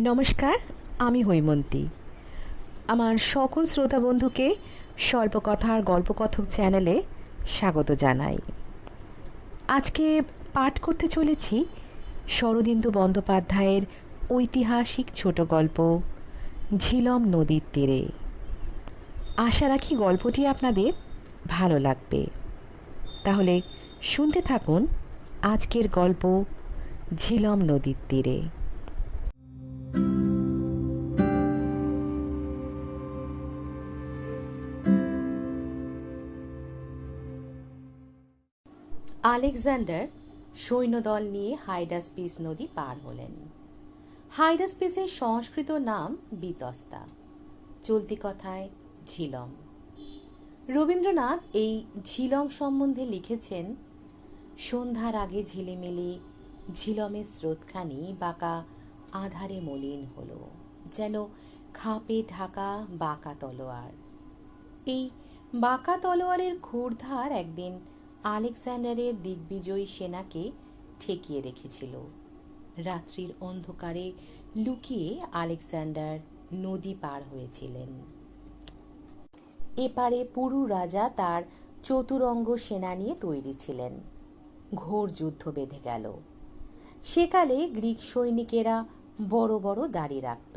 নমস্কার, আমি হৈমন্তী। আমার সকল শ্রোতা বন্ধুকে স্বল্পকথার গল্পকথক চ্যানেলে স্বাগত জানাই। আজকে পাঠ করতে চলেছি শরদিন্দু বন্দ্যোপাধ্যায়ের ঐতিহাসিক ছোট গল্প, ঝিলম নদীর তীরে। আশা রাখি গল্পটি আপনাদের ভালো লাগবে। তাহলে শুনতে থাকুন আজকের গল্প, ঝিলম নদীর তীরে। আলেকজান্ডার সৈন্যদল নিয়ে হাইডাসপিস নদী পার হলেন। হাইডাসপিসের সংস্কৃত নাম বিতস্তা। চলতি কথায় ঝিলম। রবীন্দ্রনাথ এই ঝিলম সম্বন্ধে লিখেছেন, সন্ধ্যার আগে ঝিলিমিলি, ঝিলমের স্রোতখানি বাঁকা আধারে মলিন হলো, যেন খাপে ঢাকা বাঁকা তলোয়ার। এই বাঁকা তলোয়ারের ক্ষুরধার একদিন আলেকজান্ডারের দিগ্বিজয়ী সেনাকে ঠেকিয়ে রেখেছিল। রাত্রির অন্ধকারে লুকিয়ে আলেকজান্ডার নদী পার হয়েছিলেন। এপারে পুরু রাজা তার চতুরঙ্গ সেনা নিয়ে তৈরি ছিলেন। ঘোর যুদ্ধ বেঁধে গেল। সেকালে গ্রিক সৈনিকেরা বড় বড় দাড়ি রাখত।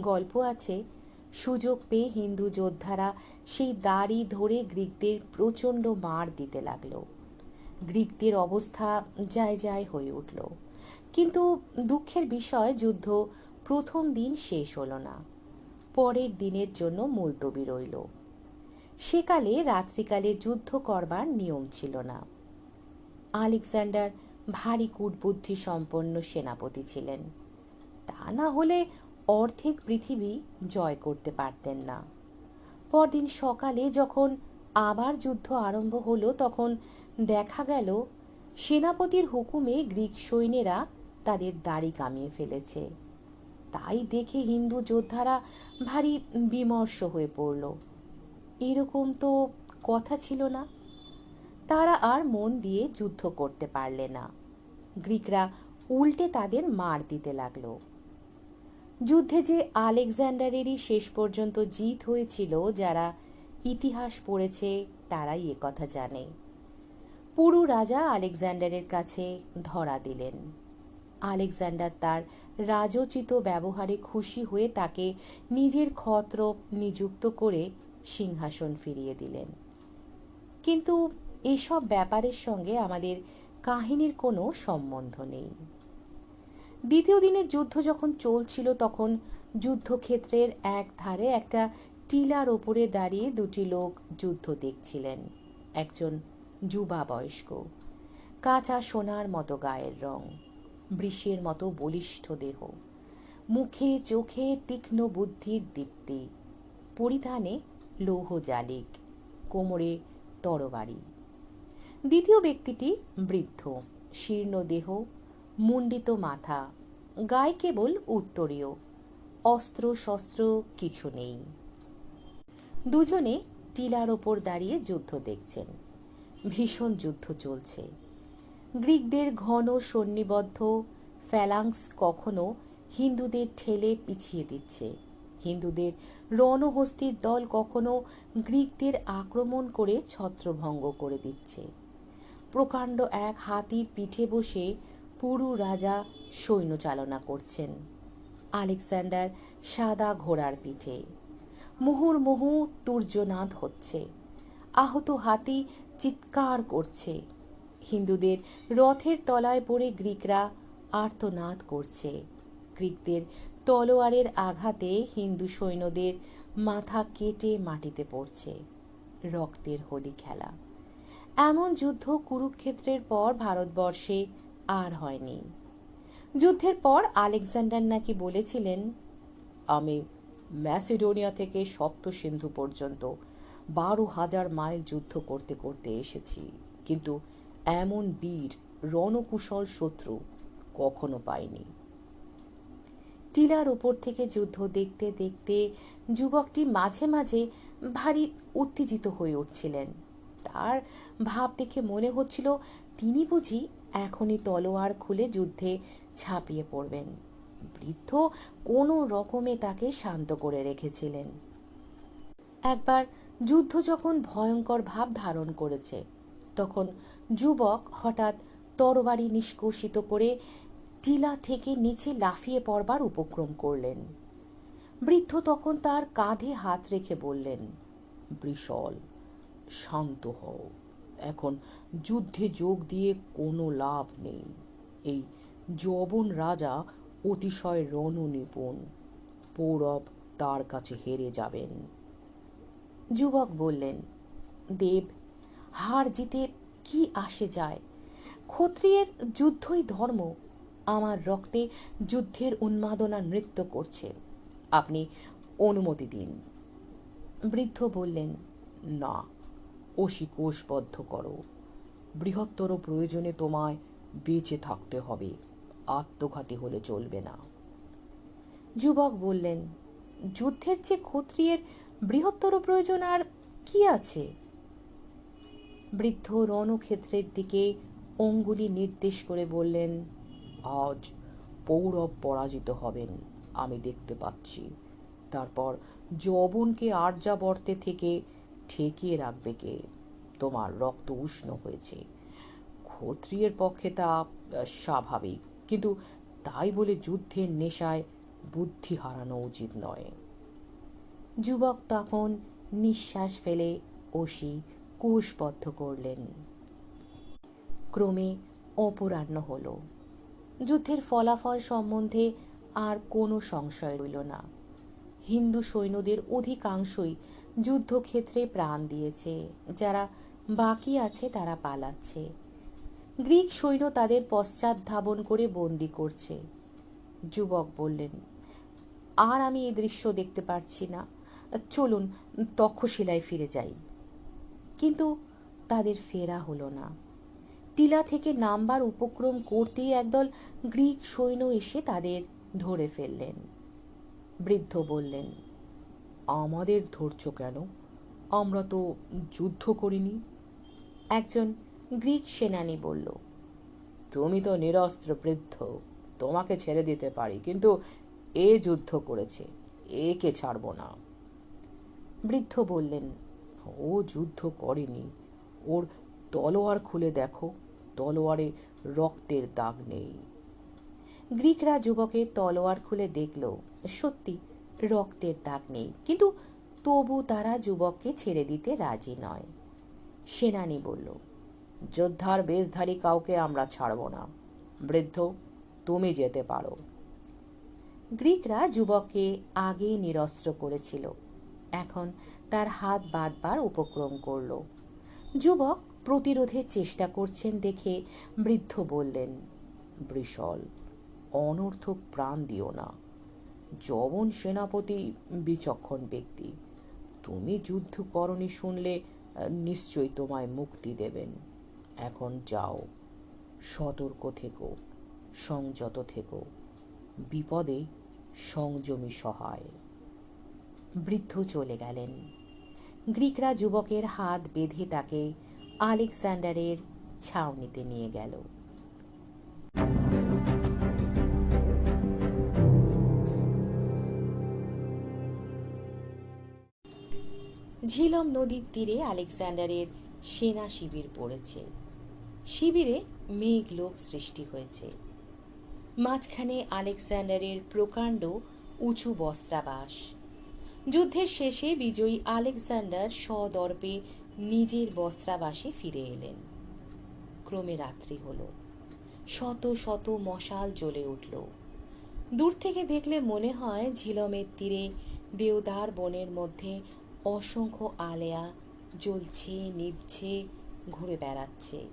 গল্প আছে সুযোগ পেয়ে হিন্দু যোদ্ধারা সেই দাড়ি ধরে গ্রিকদের প্রচণ্ড মার দিতে লাগল। গ্রিকদের অবস্থা যায় যায় হয়ে উঠল। কিন্তু দুঃখের বিষয়, যুদ্ধ প্রথম দিন শেষ হলো না। পরের দিনের জন্য মুলতবি রইল। সেকালে রাত্রিকালে যুদ্ধ করবার নিয়ম ছিল না। আলেকজান্ডার ভারী কূটবুদ্ধি সম্পন্ন সেনাপতি ছিলেন। তা না হলে অর্ধেক পৃথিবী জয় করতে পারতেন না। পরদিন সকালে যখন আবার যুদ্ধ আরম্ভ হলো, তখন দেখা গেল সেনাপতির হুকুমে গ্রিক সৈন্যেরা তাদের দাড়ি কামিয়ে ফেলেছে। তাই দেখে হিন্দু যোদ্ধারা ভারী বিমর্ষ হয়ে পড়ল। এরকম তো কথা ছিল না। তারা আর মন দিয়ে যুদ্ধ করতে পারলে না। গ্রিকরা উল্টে তাদের মার দিতে লাগল। যুদ্ধে যে আলেকজান্ডারেরই শেষ পর্যন্ত জিত হয়েছিল, যারা ইতিহাস পড়েছে, তারাই কথা জানে। পুরু রাজা আলেকজান্ডারের কাছে ধরা দিলেন। আলেকজান্ডার তার রাজোচিত ব্যবহারে খুশি হয়ে তাকে নিজের ক্ষত্র নিযুক্ত করে সিংহাসন ফিরিয়ে দিলেন। কিন্তু এসব ব্যাপারের সঙ্গে আমাদের কাহিনীর কোনো সম্বন্ধ নেই। দ্বিতীয় দিনের যুদ্ধ যখন চলছিল, তখন যুদ্ধক্ষেত্রের এক ধারে একটা টিলার ওপরে দাঁড়িয়ে দুটি লোক যুদ্ধ দেখছিলেন। একজন যুবা বয়স্ক কাঁচা সোনার মতো গায়ের রং, বৃষের মতো বলিষ্ঠ দেহ, মুখে চোখে তীক্ষ্ণ বুদ্ধির দীপ্তি, পরিধানে লৌহ জালিক, কোমরে তরবারি। দ্বিতীয় ব্যক্তিটি বৃদ্ধ, শীর্ণ দেহ মুন্ডিত মাথা, গায়ে কেবল উত্তরীয়, অস্ত্র শস্ত্র কিছু নেই। দুজনে টিলার ওপর দাঁড়িয়ে যুদ্ধ দেখছেন। ভীষণ যুদ্ধ চলছে। গ্রিকদের ঘন সন্নিবদ্ধ ফ্যালাংস কখনো হিন্দুদের ঠেলে পিছিয়ে দিচ্ছে। হিন্দুদের রণহস্তির দল কখনো গ্রিকদের আক্রমণ করে ছত্রভঙ্গ করে দিচ্ছে। প্রকাণ্ড এক হাতির পিঠে বসে পুরু রাজা সৈন্য চালনা করছেন। আলেকজান্ডার সাদা ঘোড়ার পিঠে। মুহুর্মুহু তুর্যনাদ হচ্ছে। আহত হাতি চিৎকার করছে। হিন্দুদের রথের তলায় পড়ে গ্রিকরা আর্তনাদ করছে। গ্রিকদের তলোয়ারের আঘাতে হিন্দু সৈন্যদের মাথা কেটে মাটিতে পড়ছে। রক্তের হোলি খেলা। এমন যুদ্ধ কুরুক্ষেত্রের পর ভারতবর্ষে আর হয়নি। যুদ্ধের পর আলেকজান্ডার নাকি বলেছিলেন, আমি ম্যাসিডোনিয়া থেকে সপ্ত সিন্ধু পর্যন্ত বারো হাজার মাইল যুদ্ধ করতে করতে এসেছি। কিন্তু এমন বীর, রণকুশল শত্রু কখনো পাইনি টিলার ওপর থেকে যুদ্ধ দেখতে দেখতে যুবকটি মাঝে মাঝে ভারী উত্তেজিত হয়ে উঠছিলেন। তার ভাব দেখে মনে হচ্ছিল, তিনি বুঝি এখনই তলোয়ার খুলে যুদ্ধে ঝাঁপিয়ে পড়বেন। বৃদ্ধ কোনো রকমে তাকে শান্ত করে রেখেছিলেন। একবার যুদ্ধ যখন ভয়ঙ্কর ভাব ধারণ করেছে, তখন যুবক হঠাৎ তরবারি নিষ্কষিত করে টিলা থেকে নিচে লাফিয়ে পড়বার উপক্রম করলেন। বৃদ্ধ তখন তার কাঁধে হাত রেখে বললেন, বৃষল, শান্ত হও। এখন যুদ্ধে যোগ দিয়ে কোনো লাভ নেই। এই যবন রাজা অতিশয় রণনিপুণ, পৌরব তার কাছে হেরে যাবেন। যুবক বললেন, দেব, হার জিতে কি আসে যায়? ক্ষত্রিয়ের যুদ্ধই ধর্ম। আমার রক্তে যুদ্ধের উন্মাদনা নৃত্য করছে। আপনি অনুমতি দিন। বৃদ্ধ বললেন, না অসি কোষবদ্ধ করো। বৃহত্তর প্রয়োজনে তোমায় বেঁচে থাকতে হবে। আত্মঘাতী হলে চলবে না। যুবক বললেন, যুদ্ধের চেয়ে ক্ষত্রিয়ের বৃহত্তর প্রয়োজন আর কি আছে? বৃদ্ধ রণক্ষেত্রের দিকে অঙ্গুলি নির্দেশ করে বললেন, আজ পৌরব পরাজিত হবেন, আমি দেখতে পাচ্ছি। তারপর যবনকে আর্যাবর্তে থেকে ঠেকিয়ে রাখবে কে? তোমার রক্ত উষ্ণ হয়েছে। ক্ষত্রিয়ের পক্ষে তা স্বাভাবিক। কিন্তু তাই বলে যুদ্ধের নেশায় বুদ্ধি হারানো উচিত নয়। যুবক তখন নিঃশ্বাস ফেলে অসি কোষবদ্ধ করলেন। ক্রমে অপরাহ্ন হল। যুদ্ধের ফলাফল সম্বন্ধে আর কোনো সংশয় রইল না। হিন্দু সৈন্যদের অধিকাংশই যুদ্ধক্ষেত্রে প্রাণ দিয়েছে। যারা বাকি আছে তারা পালাচ্ছে। গ্রিক সৈন্য তাদের পশ্চাৎ ধাবন করে বন্দি করছে। যুবক বললেন, আর আমি এই দৃশ্য দেখতে পারছি না। চলুন, তক্ষশিলায় ফিরে যাই। কিন্তু তাদের ফেরা হলো না। টিলা থেকে নামবার উপক্রম করতেই একদল গ্রিক সৈন্য এসে তাদের ধরে ফেললেন। বৃদ্ধ বললেন, আমাদের ধৈর্য কেন? আমরা তো যুদ্ধ করিনি। একজন গ্রিক সেনানী বলল, তুমি তো নিরস্ত্র বৃদ্ধ, তোমাকে ছেড়ে দিতে পারি, কিন্তু এ যুদ্ধ করেছে, একে ছাড়ব না। বৃদ্ধ বললেন, ও যুদ্ধ করেনি, ওর তলোয়ার খুলে দেখো, তলোয়ারে রক্তের দাগ নেই। গ্রিকরা যুবকের তলোয়ার খুলে দেখল, সত্যি রক্তের দাগ নেই। কিন্তু তবু তারা যুবককে ছেড়ে দিতে রাজি নয়। সেনানি বলল, যোদ্ধার বেশধারী কাউকে আমরা ছাড়ব না। বৃদ্ধ, তুমি যেতে পারো। গ্রিকরা যুবককে আগেই নিরস্ত্র করেছিল। এখন তার হাত বাঁধবার উপক্রম করল। যুবক প্রতিরোধের চেষ্টা করছেন দেখে বৃদ্ধ বললেন, বৃষল অনর্থক প্রাণ দিও না। যবন সেনাপতি বিচক্ষণ ব্যক্তি, তুমি যুদ্ধ করনি শুনলে নিশ্চয়ই তোমায় মুক্তি দেবেন। এখন যাও, সতর্ক থেকো, সংযত থেকো, বিপদে সংযমী সহায়। বৃদ্ধ চলে গেলেন। গ্রিকরা যুবকের হাত বেঁধে তাকে আলেকজান্ডারের ছাউনিতে নিয়ে গেল। ঝিলম নদীর তীরে আলেকজান্ডারের সেনা শিবির পড়েছে। শিবিরে মেঘ লোক সৃষ্টি হয়েছে। মাঝখানে আলেকজান্ডারের প্রকাণ্ড উঁচু বস্ত্রাবাস। যুদ্ধের শেষে বিজয়ী আলেকজান্ডার সদর্পে নিজের বস্ত্রাবাসে ফিরে এলেন। ক্রমে রাত্রি হল। শত শত মশাল জ্বলে উঠল। দূর থেকে দেখলে মনে হয় ঝিলমের তীরে দেওদার বনের মধ্যে অসংখ্য আলেয়া জ্বলছে, নিভছে, ঘুরে বেড়াচ্ছে।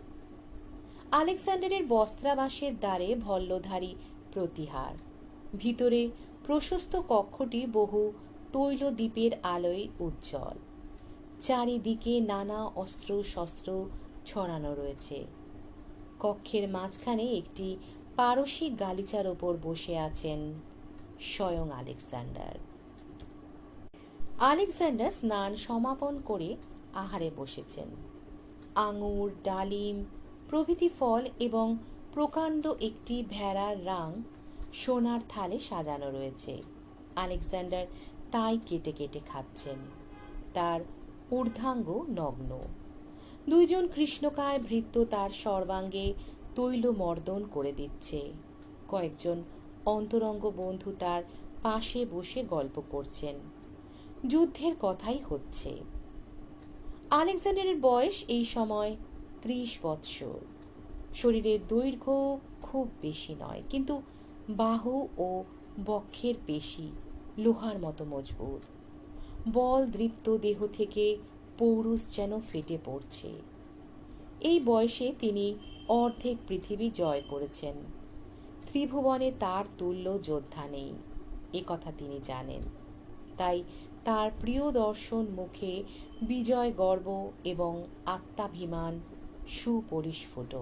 আলেকজান্ডারের বস্ত্রাবাসের দ্বারে ভল্লধারী প্রতিহার। ভিতরে প্রশস্ত কক্ষটি বহু তৈলদ্বীপের আলোয় উজ্জ্বল। চারিদিকে নানা অস্ত্র শস্ত্র ছড়ানো রয়েছে। কক্ষের মাঝখানে একটি পারসিক গালিচার ওপর বসে আছেন স্বয়ং আলেকজান্ডার। আলেকজান্ডার স্নান সমাপন করে আহারে বসেছেন। আঙুর, ডালিম, প্রভৃতি ফল এবং প্রকাণ্ড একটি ভেড়ার রাং সোনার থালে সাজানো রয়েছে। আলেকজান্ডার তাই কেটে কেটে খাচ্ছেন। তার ঊর্ধ্বাঙ্গ নগ্ন। দুইজন কৃষ্ণকায় ভৃত্য তার সর্বাঙ্গে তৈল মর্দন করে দিচ্ছে। কয়েকজন অন্তরঙ্গ বন্ধু তার পাশে বসে গল্প করছেন। যুদ্ধের কথাই হচ্ছে। আলেকজান্ডারের বয়স এই সময় ত্রিশ বৎসর। শরীরের দৈর্ঘ্য খুব বেশি নয়, কিন্তু বাহু ও বক্ষের পেশি লোহার মতো মজবুত। বল দৃপ্ত দেহ থেকে পৌরুষ যেন ফেটে পড়ছে। এই বয়সে তিনি অর্ধেক পৃথিবী জয় করেছেন। ত্রিভুবনে তার তুল্য যোদ্ধা নেই কথা তিনি জানেন। তাই তার প্রিয় দর্শন মুখে বিজয় গর্ব এবং আত্মাভিমান সুপরিস্ফুট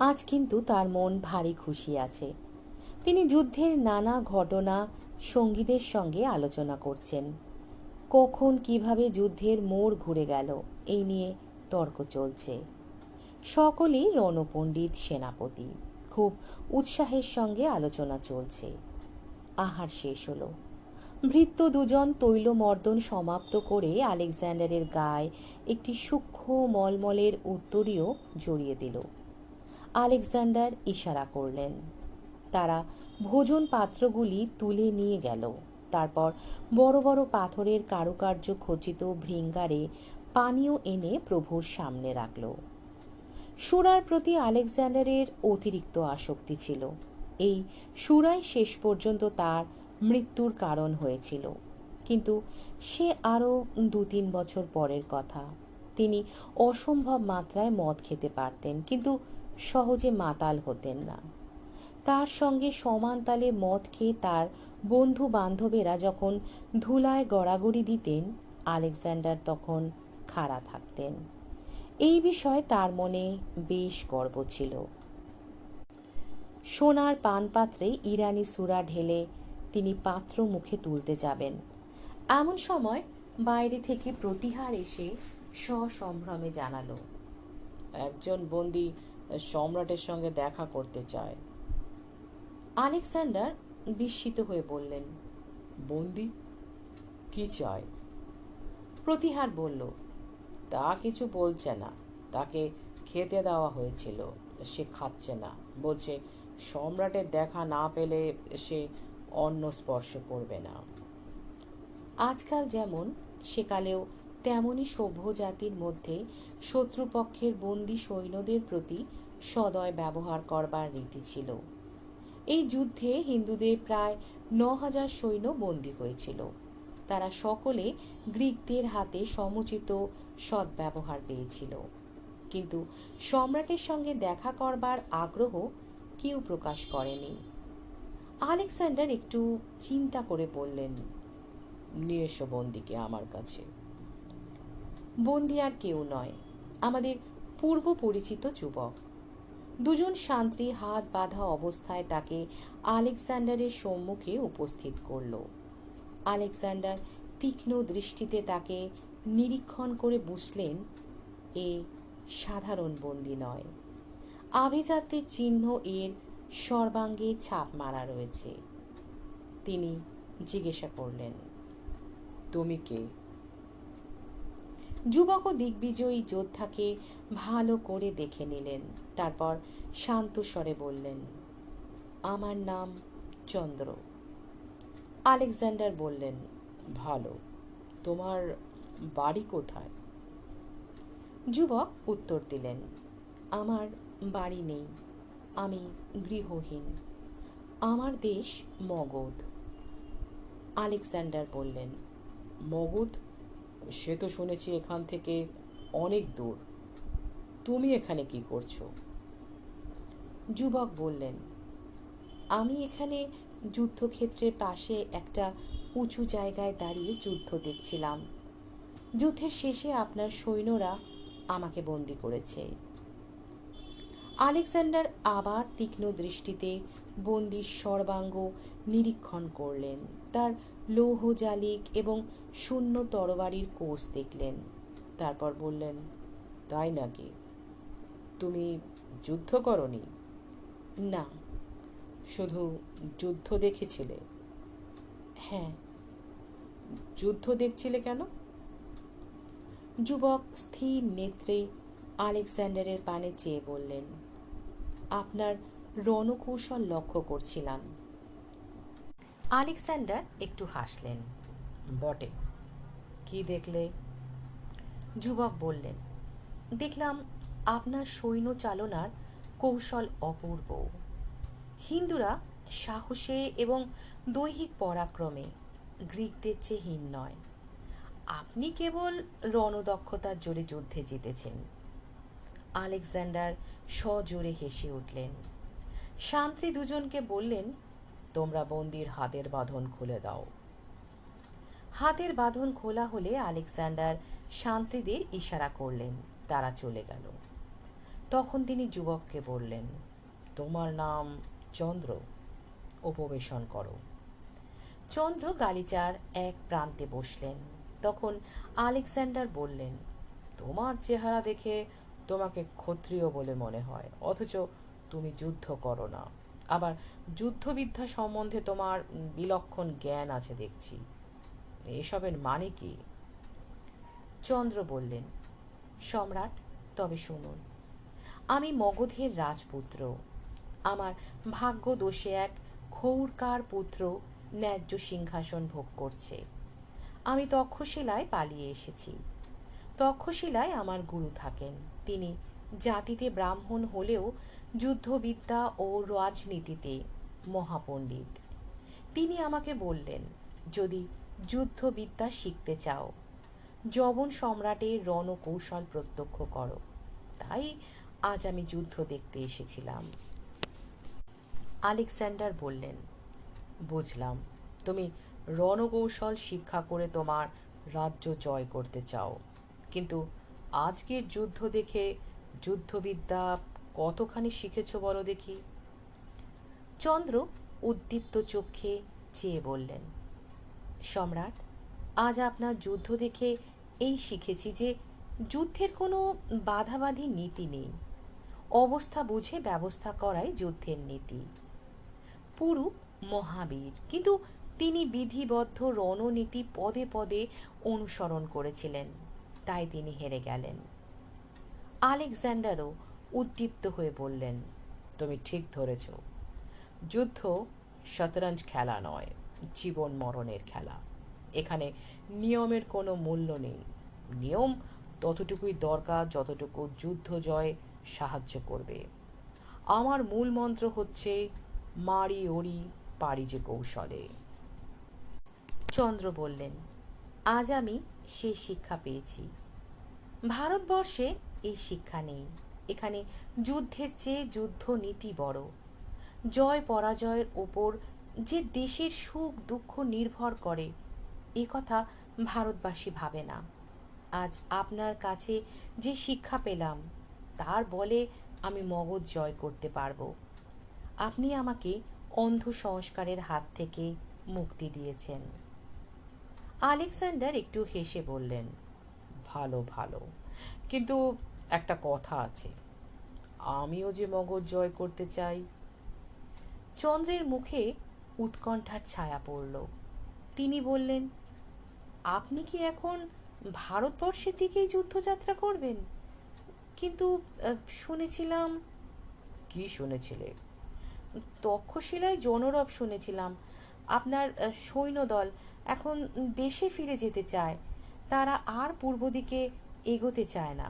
আজ কিন্তু তার মন ভারী খুশি আছে। তিনি যুদ্ধের নানা ঘটনা সঙ্গীদের সঙ্গে আলোচনা করছেন। কখন কীভাবে যুদ্ধের মোড় ঘুরে গেল, এই নিয়ে তর্ক চলছে। সকলেই রণপণ্ডিত সেনাপতি, খুব উৎসাহের সঙ্গে আলোচনা চলছে। আহার শেষ হলো। ভৃত্য দুজন তৈলমর্দন সমাপ্ত করে আলেকজান্ডারের গায়ে একটি সূক্ষ্ম মলমলের উত্তরীয় জড়িয়ে দিল। আলেকজান্ডার ইশারা করলেন। তারা ভোজন পাত্রগুলি তুলে নিয়ে গেল। তারপর বড় বড় পাথরের কারুকার্য খচিত ভৃঙ্গারে পানীয় এনে প্রভুর সামনে রাখল। সুরার প্রতি আলেকজান্ডারের অতিরিক্ত আসক্তি ছিল। এই সুরাই শেষ পর্যন্ত তার মৃত্যুর কারণ হয়েছিল। কিন্তু সে আরও দু তিন বছর পরের কথা। তিনি অসম্ভব মাত্রায় মদ খেতে পারতেন, কিন্তু সহজে মাতাল হতেন না। তার সঙ্গে সমান তালে মদ খেয়ে তার বন্ধু বান্ধবেরা যখন ধুলায় গড়াগড়ি দিতেন, আলেকজান্ডার তখন খাড়া থাকতেন। এই বিষয়ে তার মনে বেশ গর্ব ছিল। সোনার পানপাত্রে ইরানি সুরা ঢেলে তিনি পাত্র মুখে তুলতে যাবেন। এমন সময় বাইরে থেকে প্রতিহার এসে সসম্ভ্রমে জানালো, একজন বন্দি সম্রাটের সঙ্গে দেখা করতে চায়। আলেকজান্ডার বিস্মিত হয়ে বললেন, বন্দি? কি চায়? প্রতিহার বলল, তা কিছু বলছে না। তাকে খেতে দেওয়া হয়েছিল। সে খাচ্ছে না। বলছে, সম্রাটের দেখা না পেলে সে অন্ন স্পর্শ করবে না। আজকাল যেমন, সেকালেও তেমনই সভ্য জাতির মধ্যে শত্রুপক্ষের বন্দী সৈন্যদের প্রতি সদয় ব্যবহার করবার রীতি ছিল। এই যুদ্ধে হিন্দুদের প্রায় ন হাজার সৈন্য বন্দী হয়েছিল। তারা সকলে গ্রিকদের হাতে সমুচিত সদ্ব্যবহার পেয়েছিল। কিন্তু সম্রাটের সঙ্গে দেখা করবার আগ্রহ কেউ প্রকাশ করেনি। আলেকজান্ডার একটু চিন্তা করে বললেন নিয়ে এসো বন্দিকে আমার কাছে। বন্দি আর কেউ নয়, আমাদের পূর্ব পরিচিত যুবক। দুজন শান্তি হাত বাঁধা অবস্থায় তাকে আলেকজান্ডারের সম্মুখে উপস্থিত করল। আলেকজান্ডার তীক্ষ্ণ দৃষ্টিতে তাকে নিরীক্ষণ করে বুঝলেন, এ সাধারণ বন্দি নয়। আভিজাত্যের চিহ্ন এর সর্বাঙ্গে ছাপ মারা রয়েছে। তিনি জিজ্ঞাসা করলেন, তুমি কে? যুবক ও দিগ্বিজয়ী যোদ্ধাকে ভালো করে দেখে নিলেন, তারপর শান্ত স্বরে বললেন, আমার নাম চন্দ্র। আলেকজান্ডার বললেন, ভালো, তোমার বাড়ি কোথায়? যুবক উত্তর দিলেন, আমার বাড়ি নেই। আমি গৃহহীন। আমার দেশ মগধ। আলেকজান্ডার বললেন, মগধ? সে তো শুনেছি এখান থেকে অনেক দূর। তুমি এখানে কি করছ? যুবক বললেন, আমি এখানে যুদ্ধক্ষেত্রের পাশে একটা উঁচু জায়গায় দাঁড়িয়ে যুদ্ধ দেখছিলাম। যুদ্ধের শেষে আপনার সৈন্যরা আমাকে বন্দি করেছে। আলেকজান্ডার আবার তীক্ষ্ণ দৃষ্টিতে বন্দির সর্বাঙ্গ নিরীক্ষণ করলেন। তার লৌহ জালিক এবং শূন্য তরবারির কোষ দেখলেন। তারপর বললেন, তাই নাকি? তুমি যুদ্ধ করনি? না, শুধু যুদ্ধ দেখেছিলে। হ্যাঁ যুদ্ধ দেখছিলে কেন? যুবক স্থির নেত্রে আলেকজান্ডারের পানে চেয়ে বললেন আপনার রণকৌশল লক্ষ্য করছিলাম। আলেকজান্ডার একটু হাসলেন। বটে, কি দেখলে? যুবক বললেন, দেখলাম আপনার সৈন্য চালনার কৌশল অপূর্ব। হিন্দুরা সাহসে এবং দৈহিক পরাক্রমে, গ্রিকদের চেয়ে হীন নয়। আপনি কেবল রণদক্ষতার জোরে যুদ্ধে জিতেছেন। আলেকজান্ডার সজোরে হেসে উঠলেন। শান্ত্রী দুজনকে বললেন, তোমরা বন্দির হাতের বাঁধন খুলে দাও। হাতের বাঁধন খোলা হলে আলেকজান্ডার শান্তিদের ইশারা করলেন, তারা চলে গেল। তখন তিনি যুবককে বললেন, তোমার নাম চন্দ্র, উপবেশন করো। চন্দ্র গালিচার এক প্রান্তে বসলেন। তখন আলেকজান্ডার বললেন, তোমার চেহারা দেখে তোমাকে ক্ষত্রিয় বলে মনে হয়। অথচ তুমি যুদ্ধ করো না। আবার যুদ্ধবিদ্যা সম্বন্ধে তোমার বিলক্ষণ জ্ঞান আছে দেখছি। এসবের মানে কি? চন্দ্র বললেন, সম্রাট, তবে শুনুন, আমি মগধের রাজপুত্র। আমার ভাগ্য দোষে এক ক্ষৌরকার পুত্র ন্যায্য সিংহাসন ভোগ করছে। আমি তক্ষশিলায় পালিয়ে এসেছি। তক্ষশিলায় আমার গুরু থাকেন। তিনি জাতিতে ব্রাহ্মণ হলেও যুদ্ধবিদ্যা ও রাজনীতিতে মহাপণ্ডিত। তিনি আমাকে বললেন, যদি যুদ্ধবিদ্যা শিখতে চাও, যবন সম্রাটের রণকৌশল প্রত্যক্ষ করো। তাই আজ আমি যুদ্ধ দেখতে এসেছিলাম। আলেকজান্ডার বললেন, বুঝলাম, তুমি রণকৌশল শিক্ষা করে তোমার রাজ্য জয় করতে চাও, কিন্তু আজকের যুদ্ধ দেখে যুদ্ধবিদ্যা কতখানি শিখেছো বলো দেখি? চন্দ্র উদ্দীপ্ত চোখে চেয়ে বললেন, সম্রাট, আজ আপনার যুদ্ধ দেখে এই শিখেছি যে যুদ্ধের কোনো বাধাবাধি নীতি নেই। অবস্থা বুঝে ব্যবস্থা করাই যুদ্ধের নীতি। পুরু মহাবীর, কিন্তু তিনি বিধিবদ্ধ রণনীতি পদে পদে অনুসরণ করেছিলেন। তাই তিনি হেরে গেলেন। আলেকজান্ডারও উদ্দীপ্ত হয়ে বললেন, তুমি ঠিক ধরেছ। যুদ্ধ শতরঞ্জ খেলা নয়, জীবন মরণের খেলা। এখানে নিয়মের কোনো মূল্য নেই। নিয়ম ততটুকুই দরকার যতটুকু যুদ্ধ জয় সাহায্য করবে। আমার মূল মন্ত্র হচ্ছে, মারি ওরি পারি যে কৌশলে। চন্দ্র বললেন, আজ আমি সেই শিক্ষা পেয়েছি। ভারতবর্ষে এই শিক্ষা নেই। এখানে যুদ্ধের চেয়ে যুদ্ধ নীতি বড়। জয় পরাজয়ের ওপর যে দেশের সুখ দুঃখ নির্ভর করে, এ কথা ভারতবাসী ভাবে না। আজ আপনার কাছে যে শিক্ষা পেলাম, তার বলে আমি মগজ জয় করতে পারব। আপনি আমাকে অন্ধ সংস্কারের হাত থেকে মুক্তি দিয়েছেন। আলেকজান্ডার একটু হেসে বললেন, ভালো ভালো। কিন্তু একটা কথা আছে। আমিও যে মগজ জয় করতে চাই। চন্দ্রের মুখে উৎকণ্ঠার ছায়া পড়ল। তিনি বললেন, আপনি কি এখন ভারতবর্ষের দিকেই যুদ্ধযাত্রা করবেন? কিন্তু শুনেছিলাম কি শুনেছিলে? তক্ষশিলায় জনরব শুনেছিলাম। আপনার সৈন্যদল এখন দেশে ফিরে যেতে চায়, তারা আর পূর্ব দিকে এগোতে চায় না।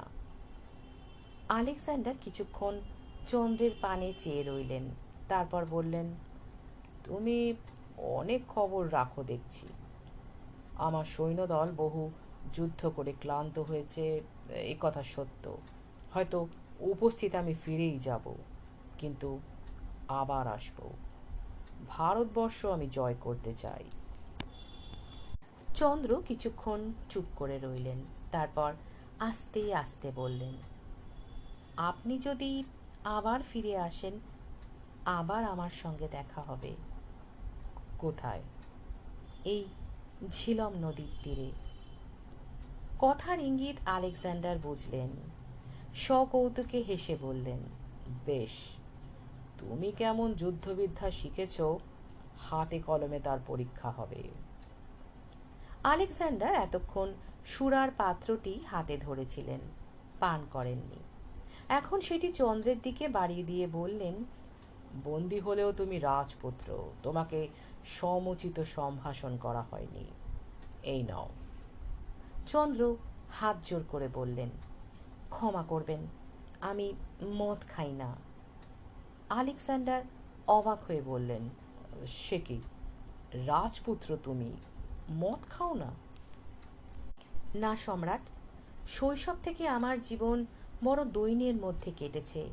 আলেকজান্ডার কিছুক্ষণ চন্দ্রের পানে চেয়ে রইলেন, তারপর বললেন, তুমি অনেক খবর রাখো দেখছি। আমার সৈন্যদল বহু যুদ্ধ করে ক্লান্ত হয়েছে, এ কথা সত্য। হয়তো উপস্থিত আমি ফিরেই যাব, কিন্তু আবার আসব। ভারতবর্ষ আমি জয় করতে চাই। চন্দ্র কিছুক্ষণ চুপ করে রইলেন, তারপর আস্তে আস্তে বললেন, আপনি যদি আবার ফিরে আসেন, আবার আমার সঙ্গে দেখা হবে। কোথায়? এই ঝিলম নদীর তীরে। কথার ইঙ্গিত আলেকজান্ডার বুঝলেন সকৌতুকে হেসে বললেন, বেশ, তুমি কেমন যুদ্ধবিদ্যা শিখেছ, হাতে কলমে তার পরীক্ষা হবে। আলেকজান্ডার এতক্ষণ সুরার পাত্রটি হাতে ধরেছিলেন, পান করেননি। এখন সেটি চন্দ্রের দিকে বাড়িয়ে দিয়ে বললেন, বন্দি হলেও তুমি রাজপুত্র, তোমাকে সমুচিত সম্ভাষণ করা হয়নি। এই নাও। চন্দ্র হাত জোর করে বললেন, ক্ষমা করবেন, আমি মদ খাই না। আলেকজান্ডার অবাক হয়ে বললেন, সে কি, রাজপুত্র তুমি? মদ খাও না। না সম্রাট, শৈশব থেকে আমার জীবন বড় দৈন্যের মধ্যে কেটেছে।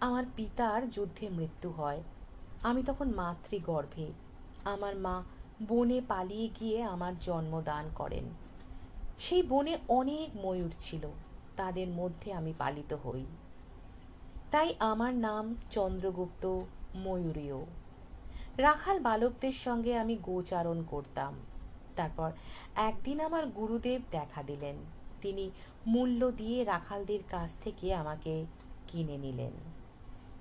আমার পিতার যুদ্ধে মৃত্যু হয়। আমি তখন মাতৃগর্ভে। আমার মা বনে পালিয়ে গিয়ে আমার জন্ম দান করেন। সেই বনে অনেক ময়ূর ছিল। তাদের মধ্যে আমি পালিত হই। তাই আমার নাম চন্দ্রগুপ্ত ময়ূরীয়। রাখাল বালকদের সঙ্গে আমি গোচারণ করতাম। তারপর একদিন আমার গুরুদেব দেখা দিলেন। তিনি মূল্য দিয়ে রাখালদের কাছ থেকে আমাকে কিনে নিলেন।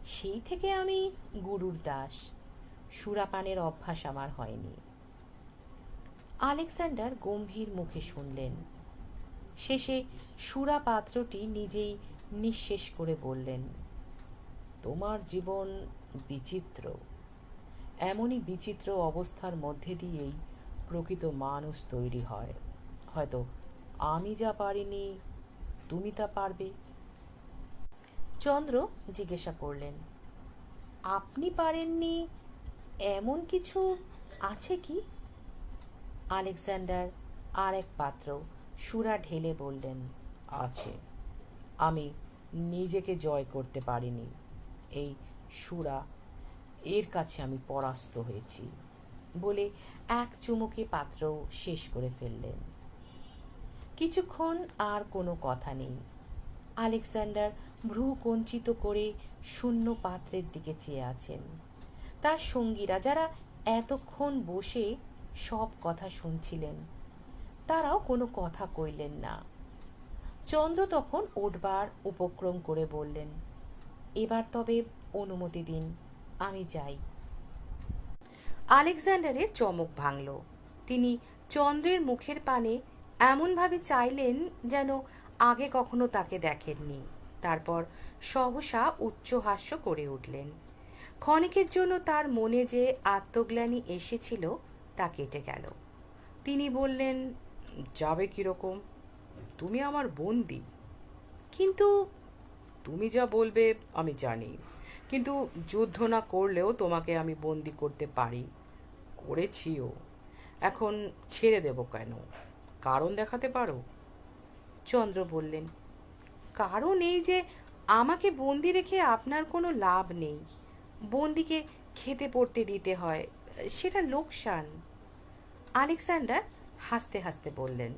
সেই থেকে আমি গুরুর দাস। সুরাপানের অভ্যাস আমার হয়নি। আলেকজান্ডার গম্ভীর মুখে শুনলেন। শেষে সুরা পাত্রটি নিজেই নিঃশেষ করে বললেন, তোমার জীবন বিচিত্র। এমনই বিচিত্র অবস্থার মধ্যে দিয়েই প্রকৃত মানুষ তৈরি হয়। হয়তো আমি যা পারিনি, তুমি তা পারবে? চন্দ্র জিজ্ঞাসা করলেন, আপনি পারেননি? এমন কিছু আছে কি? আলেকজান্ডার আর এক পাত্র সুরা ঢেলে বললেন, আছে। আমি নিজেকে জয় করতে পারিনি। এই সুরা এর কাছে আমি পরাস্ত হয়েছি। বলে এক চুমুকে পাত্র শেষ করে ফেললেন। কিছুক্ষণ আর কোনো কথা নেই। আলেকজান্ডার ভ্রু কঞ্চিত করে শূন্য পাত্রের দিকে চেয়ে আছেন। তার সঙ্গীরা যারা এতক্ষণ বসে সব কথা শুনছিলেন, তারাও কোনো কথা কইলেন না। চন্দ্র তখন উঠবার উপক্রম করে বললেন, এবার তবে অনুমতি দিন, আমি যাই। আলেকজান্ডারের চমক ভাঙল। তিনি চন্দ্রের মুখের পানে এমনভাবে চাইলেন যেন আগে কখনো তাকে দেখেননি। তারপর সহসা উচ্চহাস্য করে উঠলেন। ক্ষণিকের জন্য তার মনে যে আত্মগ্লানি এসেছিল, তা কেটে গেল। তিনি বললেন, যাবে কীরকম? তুমি আমার বন্দি। কিন্তু তুমি যা বলবে, আমি জানি। কিন্তু যুদ্ধ না করলেও তোমাকে আমি বন্দি করতে পারি। করেছিও। এখন ছেড়ে দেব কেন? কারণ দেখাতে পারো? চন্দ্র বললেন, কারণ এই যে আমাকে বন্দি রেখে আপনার কোনো লাভ নেই। বন্দিকে খেতে পড়তে দিতে হয়, সেটা লোকসান। আলেকজান্ডার হাসতে হাসতে বললেন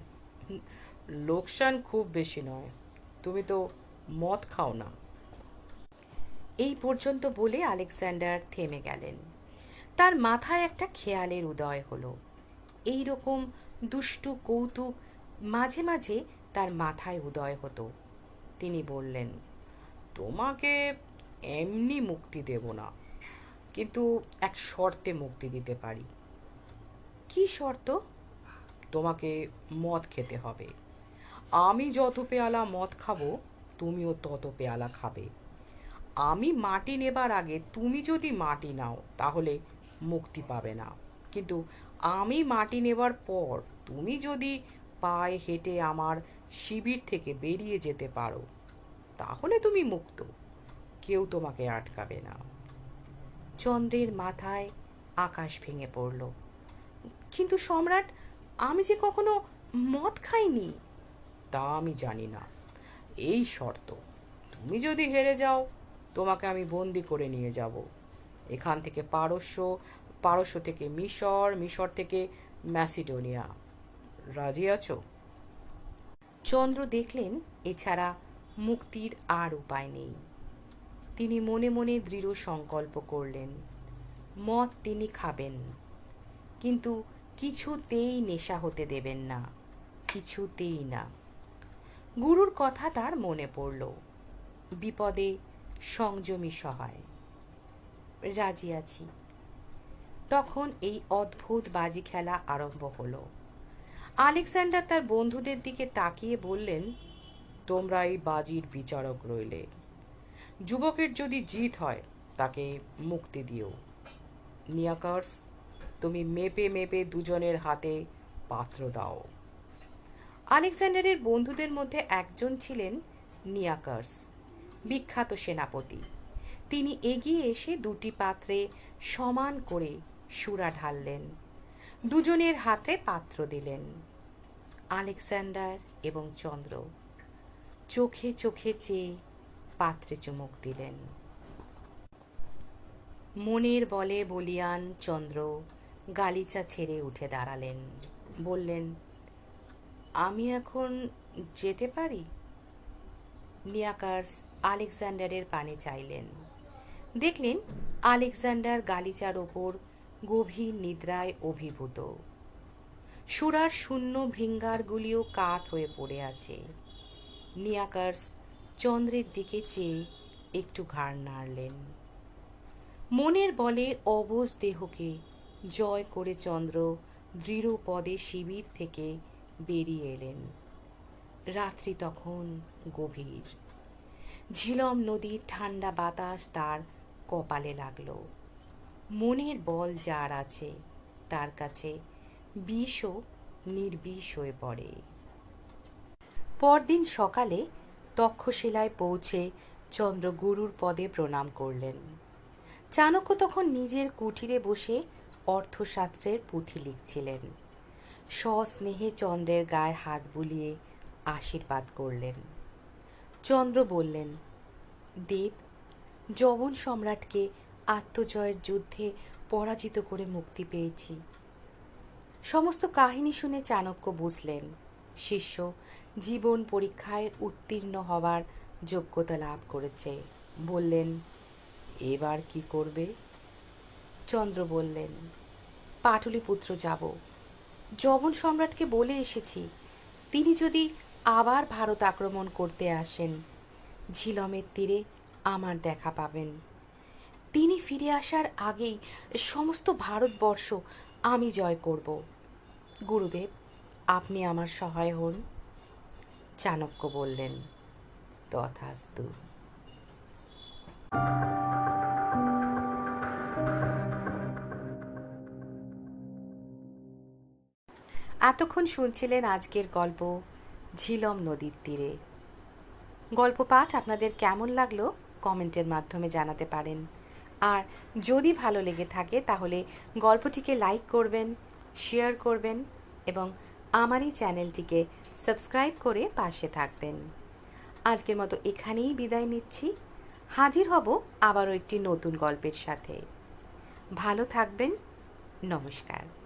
লোকসান খুব বেশি নয়। তুমি তো মদ খাও না। এই পর্যন্ত বলে আলেকজান্ডার থেমে গেলেন। তার মাথায় একটা খেয়ালের উদয় হলো। এই রকম দুষ্টু কৌতুক মাঝে মাঝে তার মাথায় উদয় হতো। তিনি বললেন, তোমাকে এমনি মুক্তি দেব না, কিন্তু এক শর্তে মুক্তি দিতে পারি। কি শর্ত? তোমাকে মদ খেতে হবে। আমি যত পেয়ালা মদ খাব, তুমিও তত পেয়ালা খাবে। আমি মাটি নেবার আগে তুমি যদি মাটি নাও, তাহলে মুক্তি পাবে না। কিন্তু আমি মাটি নেবার পর তুমি যদি পায়ে হেঁটে আমার শিবির থেকে বেরিয়ে যেতে পারো, তাহলে তুমি মুক্ত। কেউ তোমাকে আটকাবে না। চন্দ্রের মাথায় আকাশ ভেঙে পড়ল। কিন্তু সম্রাট, আমি যে কখনো মদ খাইনি, তা আমি জানি না। এই শর্ত, তুমি যদি হেরে যাও তোমাকে আমি বন্দি করে নিয়ে যাব। এখান থেকে পারস্য পারস্য থেকে মিশর মিশর থেকে ম্যাসিডোনিয়া। রাজি আছো? চন্দ্র দেখলেন, এছাড়া মুক্তির আর উপায় নেই। তিনি মনে মনে দৃঢ় সংকল্প করলেন, মদ তিনি খাবেন, কিন্তু কিছুতেই নেশা হতে দেবেন না, কিছুতেই না। গুরুর কথা তার মনে পড়ল। বিপদে সংযমী সহায়। রাজি আছি। তখন এই অদ্ভুত বাজি খেলা আরম্ভ হলো। আলেকজান্ডার তার বন্ধুদের দিকে তাকিয়ে বললেন, তোমরা এই বাজির বিচারক রইলে। যুবকের যদি জিত হয়, তাকে মুক্তি দিও। নিয়াকার্স, তুমি মেপে মেপে দুজনের হাতে পাত্র দাও। আলেকজান্ডারের বন্ধুদের মধ্যে একজন ছিলেন নিয়াকার্স। বিখ্যাত সেনাপতি। তিনি এগিয়ে এসে দুটি পাত্রে সমান করে সুরা ঢাললেন। দুজনের হাতে পাত্র দিলেন। আলেকজান্ডার এবং চন্দ্র চোখে চোখে চেয়ে পাত্রে চুমুক দিলেন। মনের বলে বলিয়ান চন্দ্র গালিচা ছেড়ে উঠে দাঁড়ালেন। বললেন, আমি এখন যেতে পারি? নিয়াকার্স আলেকজান্ডারের পানে চাইলেন। দেখলেন আলেকজান্ডার গালিচার ওপর গভীর নিদ্রায় অভিভূত। সুরার শূন্য ভৃঙ্গারগুলিও কাত হয়ে পড়ে আছে। নিয়াকার্স চন্দ্রের দিকে চেয়ে একটু ঘাড় নাড়লেন। মনের বলে অবশ দেহকে জয় করে চন্দ্র দৃঢ় পদে শিবির থেকে বেরিয়ে এলেন। রাত্রি তখন গভীর। ঝিলম নদীর ঠান্ডা বাতাস তার কপালে লাগল। মনের বল যার আছে, তার কাছে বিষও নির্বিষ হয়ে পড়ে। পরদিন সকালে তক্ষশিলায় পৌঁছে চন্দ্র গুরুর পদে প্রণাম করলেন। চাণক্য তখন নিজের কুঠিরে বসে অর্থশাস্ত্রের পুঁথি লিখছিলেন। সস্নেহে চন্দ্রের গায়ে হাত বুলিয়ে আশীর্বাদ করলেন। চন্দ্র বললেন, দেব, যবন সম্রাটকে আত্মজয়ের যুদ্ধে পরাজিত করে মুক্তি পেয়েছি। সমস্ত কাহিনী শুনে চাণক্য বুঝলেন, শিষ্য জীবন পরীক্ষায় উত্তীর্ণ হবার যোগ্যতা লাভ করেছে। বললেন, এবার কি করবে? চন্দ্র বললেন, পাটলিপুত্র যাব। যবন সম্রাটকে বলে এসেছি, তিনি যদি আবার ভারত আক্রমণ করতে আসেন। ঝিলমের তীরে আমার দেখা পাবেন। তিনি ফিরে আসার আগেই সমস্ত ভারতবর্ষ আমি জয় করব। গুরুদেব, আপনি আমার সহায় হন। চাণক্য বললেন, তথাস্তু। এতক্ষণ শুনছিলেন আজকের গল্প। ঝিলম নদীর তীরে। গল্প পাঠ আপনাদের কেমন লাগল কমেন্টের মাধ্যমে জানাতে পারেন। আর যদি ভালো লেগে থাকে তাহলে গল্পটিকে লাইক করবেন, শেয়ার করবেন এবং আমার এই চ্যানেলটিকে সাবস্ক্রাইব করে পাশে থাকবেন। আজকের মতো এখানেই বিদায় নিচ্ছি। হাজির হব আবারও একটি নতুন গল্পের সাথে। ভালো থাকবেন, নমস্কার।